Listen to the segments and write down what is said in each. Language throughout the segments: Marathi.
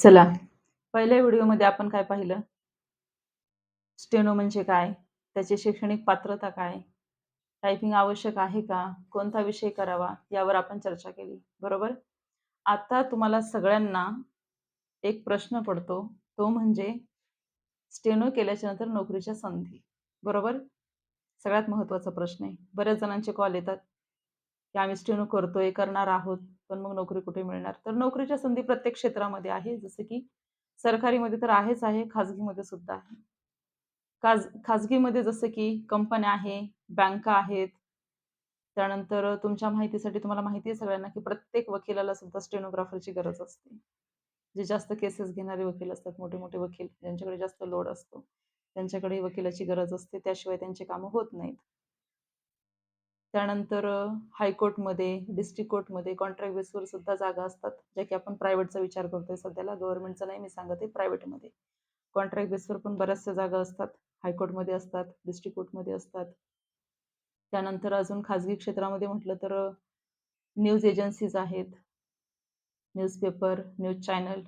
चला. पहिल्या व्हिडिओमध्ये आपण काय पाहिलं? स्टेनो म्हणजे काय? त्याची शैक्षणिक पात्रता काय? टायपिंग आवश्यक आहे का? कोणता विषय करावा? यावर आपण चर्चा केली. बरोबर? आता तुम्हाला सगळ्यांना एक प्रश्न पडतो. तो म्हणजे स्टेनो केल्याच्यानंतर नोकरीच्या संधी. बरोबर? सगळ्यात महत्त्वाचा प्रश्न आहे. बऱ्याच जणांचे कॉल येतात. की आम्ही स्टेनो करतोय करणार आहोत पण मग नोकरी कुठे मिळणार? तर नोकरीच्या संधी प्रत्येक क्षेत्रामध्ये आहे जसं की सरकारीमध्ये तर आहेच आहे खाजगीमध्ये सुद्धा आहे. खाज खाजगीमध्ये जसं की कंपन्या आहे बँका आहेत त्यानंतर तुमच्या माहितीसाठी तुम्हाला माहिती आहे सगळ्यांना की प्रत्येक वकिलाला सुद्धा स्टेनोग्राफरची गरज असते. जे जास्त केसेस घेणारे वकील असतात मोठे मोठे वकील ज्यांच्याकडे जास्त लोड असतो त्यांच्याकडे वकिलाची गरज असते त्याशिवाय त्यांची कामं होत नाहीत. त्यानंतर हायकोर्टमध्ये डिस्ट्रिक्ट कोर्टमध्ये कॉन्ट्रॅक्ट बेसवर सुद्धा जागा असतात ज्या की आपण प्रायव्हेटचा विचार करतोय सध्याला. गव्हर्नमेंटचा नाही मी सांगत आहे प्रायव्हेटमध्ये. कॉन्ट्रॅक्ट बेसवर पण बऱ्याचशा जागा असतात. हायकोर्टमध्ये असतात डिस्ट्रिक्ट कोर्टमध्ये असतात. त्यानंतर अजून खाजगी क्षेत्रामध्ये म्हटलं तर न्यूज एजन्सीज आहेत. Newspaper news channel.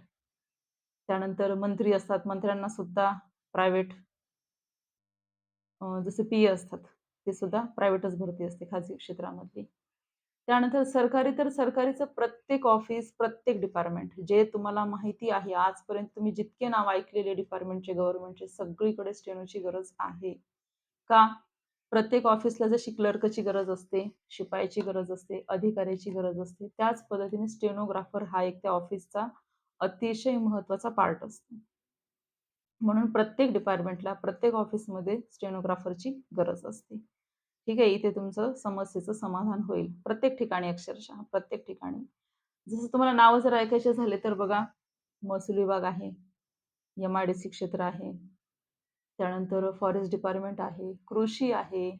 त्यानंतर मंत्री असतात. मंत्र्यांना सुद्धा प्रायव्हेट जसे पी ए असतात. ते सुद्धा प्रायव्हेटच भरती असते खाजगी क्षेत्रामधली. त्यानंतर सरकारी तर सरकारीचं प्रत्येक ऑफिस प्रत्येक डिपार्टमेंट जे तुम्हाला माहिती आहे आजपर्यंत तुम्ही जितके नाव ऐकलेले डिपार्टमेंटचे गव्हर्नमेंटचे सगळीकडे स्टेनोची गरज आहे. का? प्रत्येक ऑफिसला जशी क्लर्कची गरज असते शिपायाची गरज असते अधिकाऱ्याची गरज असते त्याच पद्धतीने स्टेनोग्राफर हा एक त्या ऑफिसचा अतिशय महत्त्वाचा पार्ट असतो. म्हणून प्रत्येक डिपार्टमेंटला प्रत्येक ऑफिसमध्ये स्टेनोग्राफरची गरज असते. ठीक आहे? इथे तुमचं समस्येचं समाधान होईल. प्रत्येक ठिकाणी अक्षरशः प्रत्येक ठिकाणी. जसं तुम्हाला नावं जर ऐकायचे झाले तर बघा महसूल विभाग आहे एम आय डी सी क्षेत्र आहे त्यानंतर फॉरेस्ट डिपार्टमेंट आहे कृषी आहे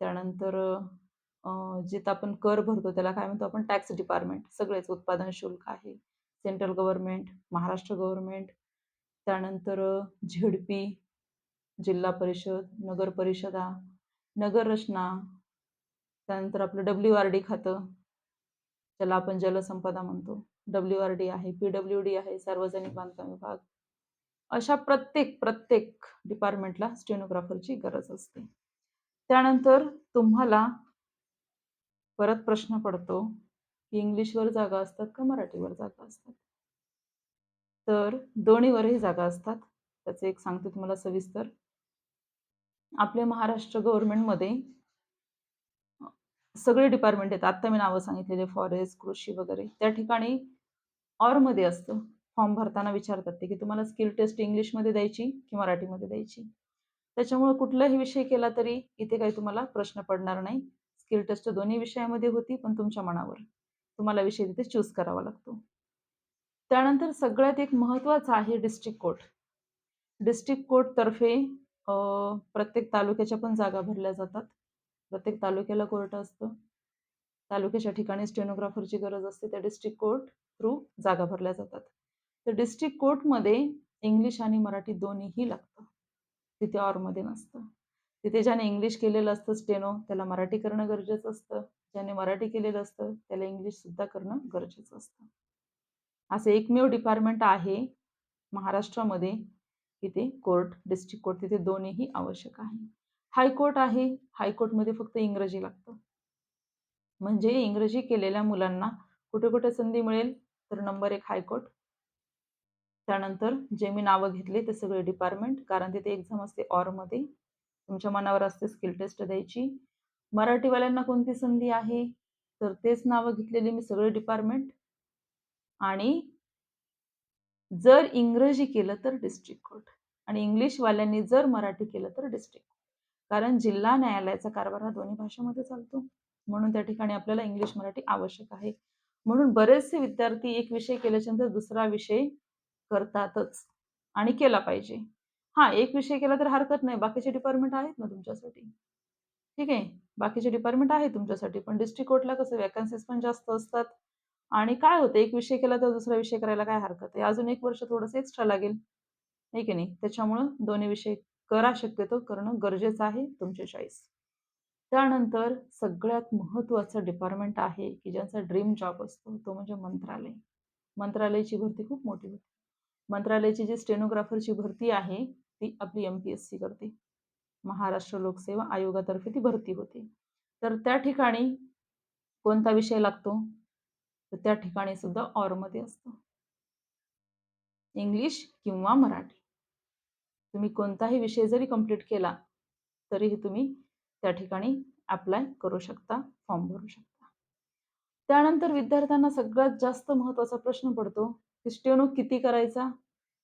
त्यानंतर जिथं आपण कर भरतो त्याला काय म्हणतो आपण? टॅक्स डिपार्टमेंट सगळेच उत्पादन शुल्क आहे. सेंट्रल गव्हर्नमेंट महाराष्ट्र गव्हर्नमेंट त्यानंतर झेडपी जिल्हा परिषद नगर परिषदा नगर रचना त्यानंतर आपलं डब्ल्यू आर डी खातं त्याला आपण जलसंपदा म्हणतो. डब्ल्यू आर डी आहे पी डब्ल्यू डी आहे सार्वजनिक बांधकाम विभाग. अशा प्रत्येक प्रत्येक डिपार्टमेंटला स्टेनोग्राफरची गरज असते. त्यानंतर तुम्हाला परत प्रश्न पडतो की इंग्लिशवर जागा असतात का मराठीवर जागा असतात? तर दोन्हीवरही जागा असतात. त्याचं एक सांगते तुम्हाला सविस्तर. आपल्या महाराष्ट्र गव्हर्नमेंटमध्ये सगळे डिपार्टमेंट आहेत. आत्ता मी नावं सांगितलेले फॉरेस्ट कृषी वगैरे. त्या ठिकाणी ऑरमध्ये असतं. फॉर्म भरताना विचारतात ते की तुम्हाला स्किल टेस्ट इंग्लिशमध्ये द्यायची की मराठीमध्ये द्यायची? त्याच्यामुळे कुठलाही विषय केला तरी इथे काही तुम्हाला प्रश्न पडणार नाही. स्किल टेस्ट दोन्ही विषयामध्ये होती पण तुमच्या मनावर. तुम्हाला विषय तिथे चूज करावा लागतो. त्यानंतर सगळ्यात एक महत्त्वाचं आहे डिस्ट्रिक्ट कोर्ट डिस्ट्रिक्ट कोर्टतर्फे प्रत्येक तालुक्याच्या पण जागा भरल्या जातात. प्रत्येक तालुक्याला कोर्ट असतं. तालुक्याच्या ठिकाणी स्टेनोग्राफरची गरज असते. त्या डिस्ट्रिक्ट कोर्ट थ्रू जागा भरल्या जातात. तर डिस्ट्रिक्ट कोर्टमध्ये इंग्लिश आणि मराठी दोन्हीही लागतं. तिथे ऑरमध्ये नसतं. तिथे ज्याने इंग्लिश केलेलं असतं स्टेनो त्याला मराठी करणं गरजेचं असतं. ज्याने मराठी केलेलं असतं त्याला इंग्लिश सुद्धा करणं गरजेचं असतं. असं एकमेव डिपार्टमेंट आहे महाराष्ट्रामध्ये. तिथे कोर्ट डिस्ट्रिक्ट कोर्ट तिथे दोन्हीही आवश्यक आहे. हायकोर्ट आहे. हायकोर्टमध्ये फक्त इंग्रजी लागतं. म्हणजे इंग्रजी केलेल्या मुलांना कुठे कुठे संधी मिळेल? तर नंबर एक हायकोर्ट त्यानंतर जे मी नावं घेतले ते सगळे डिपार्टमेंट कारण तिथे एक्झाम असते ऑरमध्ये तुमच्या मनावर असते स्किल टेस्ट द्यायची. मराठीवाल्यांना कोणती संधी आहे? तर तेच नावं घेतलेली मी सगळे डिपार्टमेंट आणि जर इंग्रजी केलं तर डिस्ट्रिक्ट कोर्ट आणि इंग्लिशवाल्यांनी जर मराठी केलं तर डिस्ट्रिक्ट कारण जिल्हा न्यायालयाचा कारभार हा दोन्ही भाषेमध्ये चालतो. म्हणून त्या ठिकाणी आपल्याला इंग्लिश मराठी आवश्यक आहे. म्हणून बरेचसे विद्यार्थी एक विषय केल्याच्यानंतर दुसरा विषय करतातच आणि केला पाहिजे. हा एक विषय केला तर हरकत नाही. बाकीचे डिपार्टमेंट आहेत ना तुमच्यासाठी? ठीक आहे. बाकीचे डिपार्टमेंट आहे तुमच्यासाठी. पण डिस्ट्रिक्ट कोर्टला कसं वॅकन्सीज पण जास्त असतात. आणि काय होतं? एक विषय केला तर दुसरा विषय करायला काय हरकत आहे? अजून एक वर्ष थोडंसं एक्स्ट्रा लागेल. नाही की नाही? त्याच्यामुळं दोन्ही विषय करा शक्यतो. करणं गरजेचं आहे तुमचे चॉईस त्यानंतर सगळ्यात महत्त्वाचं डिपार्टमेंट आहे की ज्यांचा ड्रीम जॉब असतो तो म्हणजे मंत्रालय. मंत्रालयाची भरती खूप मोठी होती. मंत्रालयाची जी स्टेनोग्राफरची भरती आहे ती आपली एम पी एस सी करते. महाराष्ट्र लोकसेवा आयोगातर्फे ती भरती होते. तर त्या ठिकाणी कोणता विषय लागतो? तर त्या ठिकाणी सुद्धा ऑरमध्ये असतो. इंग्लिश किंवा मराठी. तुम्ही कोणताही विषय जरी कंप्लीट केला तरीही तुम्ही त्या ठिकाणी अप्लाय करू शकता फॉर्म भरू शकता. त्यानंतर विद्यार्थ्यांना सगळ्यात जास्त महत्त्वाचा प्रश्न पडतो की स्टेनो किती करायचा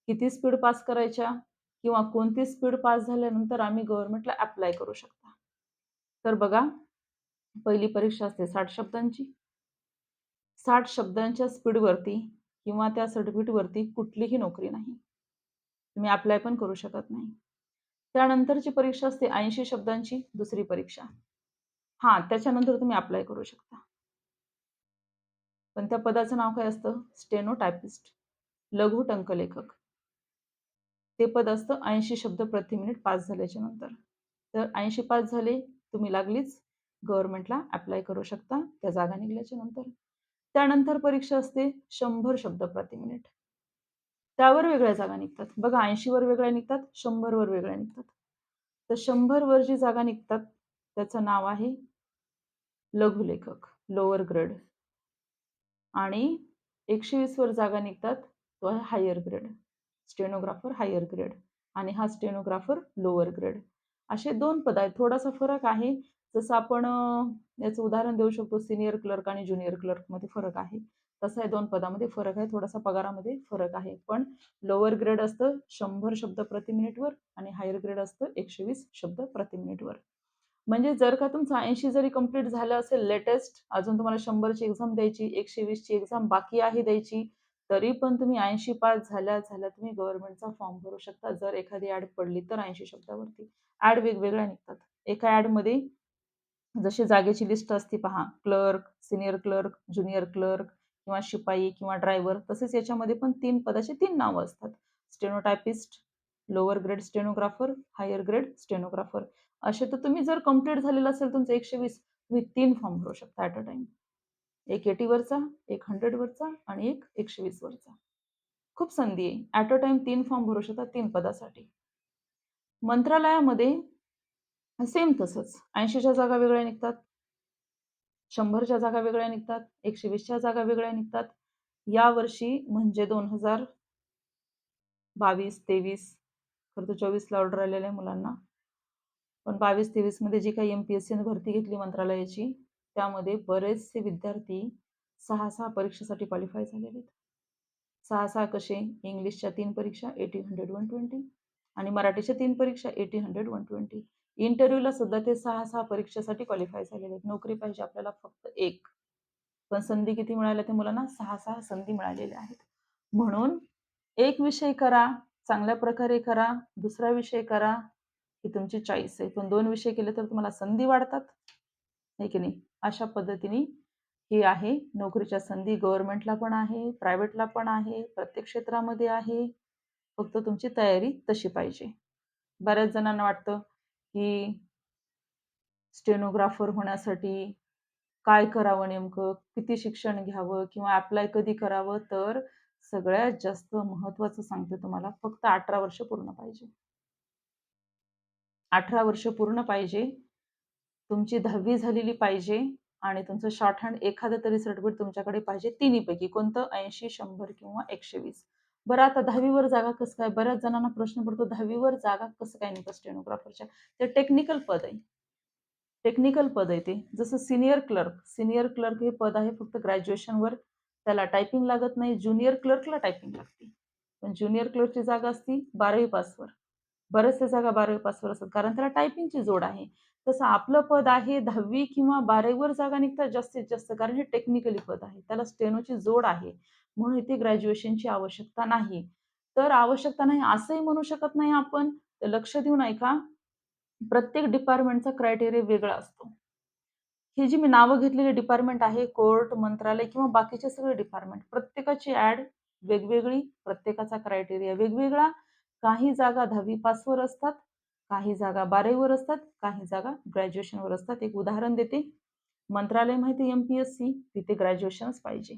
किती स्पीड पास करायच्या किंवा कोणती स्पीड पास झाल्यानंतर आम्ही गव्हर्नमेंटला अप्लाय करू शकता. तर बघा पहिली परीक्षा असते साठ शब्दांची. साठ शब्दांच्या स्पीडवरती किंवा त्या सर्टिफिकेटवरती कुठलीही नोकरी नाही. तुम्ही अप्लाय पण करू शकत नाही. त्यानंतरची परीक्षा असते ऐंशी शब्दांची दुसरी परीक्षा. हां त्याच्यानंतर तुम्ही अप्लाय करू शकता. पण त्या पदाचं नाव काय असतं? स्टेनो टायपिस्ट लघु टंकलेखक. ते पद असतं ऐंशी शब्द प्रति मिनिट पास झाल्याच्यानंतर. तर ऐंशी पास झाले तुम्ही लागलीच गव्हर्नमेंटला अप्लाय करू शकता त्या जागा निघल्याच्या नंतर. त्यानंतर परीक्षा असते शंभर शब्द प्रति मिनिट. त्यावर वेगळ्या जागा निघतात. बघा ऐंशीवर वेगळ्या निघतात शंभरवर वेगळ्या निघतात. तर शंभरवर जी जागा निघतात त्याचं नाव आहे लघुलेखक लोअर ग्रेड आणि एकशे वीसवर जागा निघतात तो आहे higher grade stenographer higher grade आणि हा स्टेनोग्राफर लोअर ग्रेड असे दोन पद आहेत. थोडासा फरक आहे जसं आपण याचं उदाहरण देऊ शकतो सिनियर क्लर्क आणि ज्युनियर क्लर्कमध्ये फरक आहे. तसं आहे दोन पदामध्ये फरक आहे थोडासा पगारामध्ये फरक आहे. पण लोअर ग्रेड असतं शंभर शब्द प्रति मिनिटवर आणि हायर ग्रेड असतं एकशे वीस शब्द प्रति मिनिटवर. म्हणजे जर का तुमचं ऐंशी जरी कंप्लीट झालं असेल लेटेस्ट अजून तुम्हाला शंभरची एक्झाम द्यायची एकशे वीसची एक्झाम बाकी आहे द्यायची तरी पण तुम्ही ऐंशी पास झाल्या झाल्या तुम्ही गव्हर्नमेंटचा फॉर्म भरू शकता. जर एखादी ॲड पडली तर ऐंशी शब्दावरती. ॲड वेगवेगळ्या निघतात. एका ॲडमध्ये जशी जागेची लिस्ट असते पहा clerk senior clerk junior clerk किंवा शिपाई किंवा ड्रायव्हर तसेच याच्यामध्ये पण तीन पदाचे तीन नावं असतात. Stenotypist lower grade stenographer higher grade stenographer. असे तर तुम्ही जर कंप्लीट झालेलं असेल तुमचं एकशे वीस तुम्ही तीन फॉर्म भरू शकता ॲट अ टाइम एक एटी वरचा एक हंड्रेड वरचा आणि एक एकशे वीस वरचा खूप संधी आहे. ॲट अ टाइम तीन फॉर्म भरू शकता तीन पदासाठी. मंत्रालयामध्ये सेम तसंच. ऐंशीच्या जागा वेगळ्या निघतात. शंभरच्या जागा वेगळ्या निघतात. एकशे वीसच्या जागा वेगळ्या निघतात. या वर्षी म्हणजे दोन हजार बावीस तेवीस खरं तर चोवीसला ऑर्डर आलेलं आहे मुलांना. पण बावीस तेवीसमध्ये जी काही एम पी एस सीने भरती घेतली मंत्रालयाची त्यामध्ये बरेचसे विद्यार्थी सहा सहा परीक्षेसाठी क्वालिफाय झालेले आहेत. सहा सहा कसे? इंग्लिशच्या तीन परीक्षा एटी हंड्रेड वन ट्वेंटी आणि मराठीच्या तीन परीक्षा एटी हंड्रेड वन ट्वेंटी इंटरव्ह्यूला सुद्धा ते सहा सहा परीक्षेसाठी क्वालिफाय झालेले आहेत. नोकरी पाहिजे आपल्याला फक्त एक. पण संधी किती मिळाल्या ते मुलांना? सहा सहा संधी मिळालेल्या आहेत. म्हणून एक विषय करा चांगल्या प्रकारे करा दुसरा विषय करा ही तुमची चॉईस आहे. पण दोन विषय केले तर तुम्हाला संधी वाढतात. आहे की नाही? अशा पद्धतीने हे आहे. नोकरीच्या संधी गव्हर्नमेंटला पण आहे प्रायव्हेटला पण आहे प्रत्येक क्षेत्रामध्ये आहे. फक्त तुमची तयारी तशी पाहिजे. बऱ्याच जणांना वाटतं की स्टेनोग्राफर होण्यासाठी काय करावं नेमकं? किती शिक्षण घ्यावं? किंवा अप्लाय कधी करावं? तर सगळ्यात जास्त महत्वाचं सांगते तुम्हाला फक्त अठरा वर्ष पूर्ण पाहिजे. अठरा वर्ष पूर्ण पाहिजे. तुमची दहावी झालेली पाहिजे आणि तुमचं शॉर्ट हँड एखादं तरी सर्टिफिकेट तुमच्याकडे पाहिजे तिन्हीपैकी. कोणतं? ऐंशी शंभर किंवा एकशे वीस. बरं आता दहावीवर जागा कसं काय? बऱ्याच जणांना प्रश्न पडतो दहावीवर जागा कसं काय निघतं स्टेनोग्राफरच्या? ते टेक्निकल पद आहे. टेक्निकल पद आहे ते. जसं सिनियर क्लर्क सिनियर क्लर्क हे पद आहे फक्त ग्रॅज्युएशनवर त्याला टायपिंग लागत नाही. ज्युनियर क्लर्कला टायपिंग लागते. पण ज्युनियर क्लर्कची जागा असती बारावी पासवर. बऱ्याचशा जागा बारावी पासवर असतात. कारण त्याला टायपिंगची जोड आहे. तसं आपलं पद आहे दहावी किंवा बारावीवर जागा निघतात जास्तीत जास्त. कारण हे टेक्निकली पद आहे. त्याला स्टेनोची जोड आहे. म्हणून इथे ग्रॅज्युएशनची आवश्यकता नाही. तर आवश्यकता नाही असंही म्हणू शकत नाही आपण. लक्ष देऊन ऐका. प्रत्येक डिपार्टमेंटचा क्रायटेरिया वेगळा असतो. हे जी मी नावं घेतलेली डिपार्टमेंट आहे कोर्ट मंत्रालय किंवा बाकीचे सगळे डिपार्टमेंट प्रत्येकाची ॲड वेगवेगळी प्रत्येकाचा क्रायटेरिया वेगवेगळा. काही जागा दहावी पासवर असतात काही जागा बारावीवर असतात काही जागा ग्रॅज्युएशनवर असतात. एक उदाहरण देते. मंत्रालय माहिती एम पी एस सी तिथे ग्रॅज्युएशनच पाहिजे.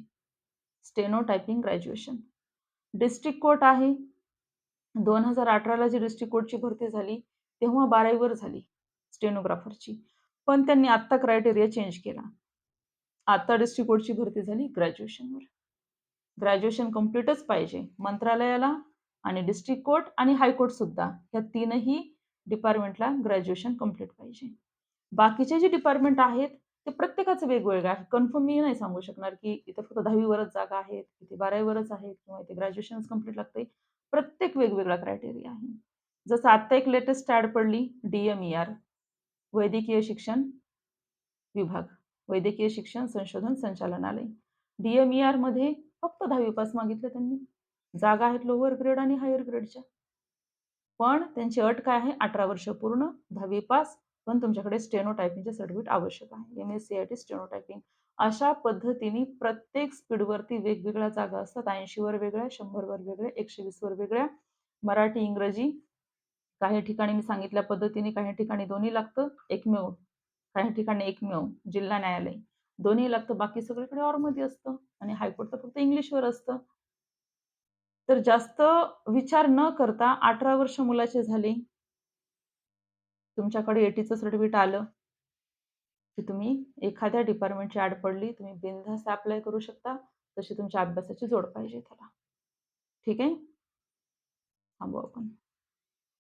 Steno typing graduation. District court आहे. दोन हजार अठराला जी डिस्ट्रिक्ट कोर्टची भरती झाली तेव्हा बारावीवर झाली स्टेनोग्राफरची. पण त्यांनी आत्ता क्रायटेरिया चेंज केला. आता डिस्ट्रिक्ट कोर्टची भरती झाली ग्रॅज्युएशनवर. ग्रॅज्युएशन कम्प्लीटच पाहिजे मंत्रालयाला आणि डिस्ट्रिक्ट कोर्ट आणि हायकोर्ट सुद्धा. ह्या तीनही डिपार्टमेंटला ग्रॅज्युएशन कंप्लीट पाहिजे. बाकीचे जे डिपार्टमेंट आहेत ते प्रत्येकाचं वेगवेगळं आहे. कन्फर्म मी नाही सांगू शकणार की इथं फक्त दहावीवरच जागा आहेत इथे बारावीवरच आहेत किंवा इथे ग्रॅज्युएशन कंप्लीट लागते प्रत्येक वेगवेगळा क्रायटेरिया आहे. जसं आत्ता एक लेटेस्ट ॲड पडली डी एम ई आर वैद्यकीय शिक्षण विभाग वैद्यकीय शिक्षण संशोधन संचालनालय. डी एम ई आरमध्ये फक्त दहावी पास मागितलं त्यांनी. जागा आहेत लोअर ग्रेड आणि हायर ग्रेडच्या पण त्यांची अट काय आहे? अठरा वर्ष पूर्ण दहावी पास पण तुमच्याकडे स्टेनोटायपिंगचे सर्टिफिकेट आवश्यक आहे. M S C I T stenotyping. अशा पद्धतीने प्रत्येक स्पीडवरती वेगवेगळ्या जागा असतात. ऐंशीवर वेगळ्या शंभरवर वेगळ्या एकशे वीसवर वेगळ्या. मराठी इंग्रजी काही ठिकाणी मी सांगितल्या पद्धतीने काही ठिकाणी दोन्ही लागतं. एकमेव काही ठिकाणी एकमेव. जिल्हा न्यायालय. दोन्ही लागतं. बाकी सगळीकडे ऑरमध्ये असतं आणि हायकोर्ट तर फक्त इंग्लिशवर असतं. तर जास्त विचार न करता अठरा वर्ष मुलाचे झाले. तुमच्याकडे एटीचं सर्टिफिकेट आलं की तुम्ही एखाद्या डिपार्टमेंटची आड पडली तुम्ही बिनधास्त अप्लाय करू शकता तशी तुमच्या अभ्यासाची जोड पाहिजे त्याला. ठीक आहे? थांबू आपण.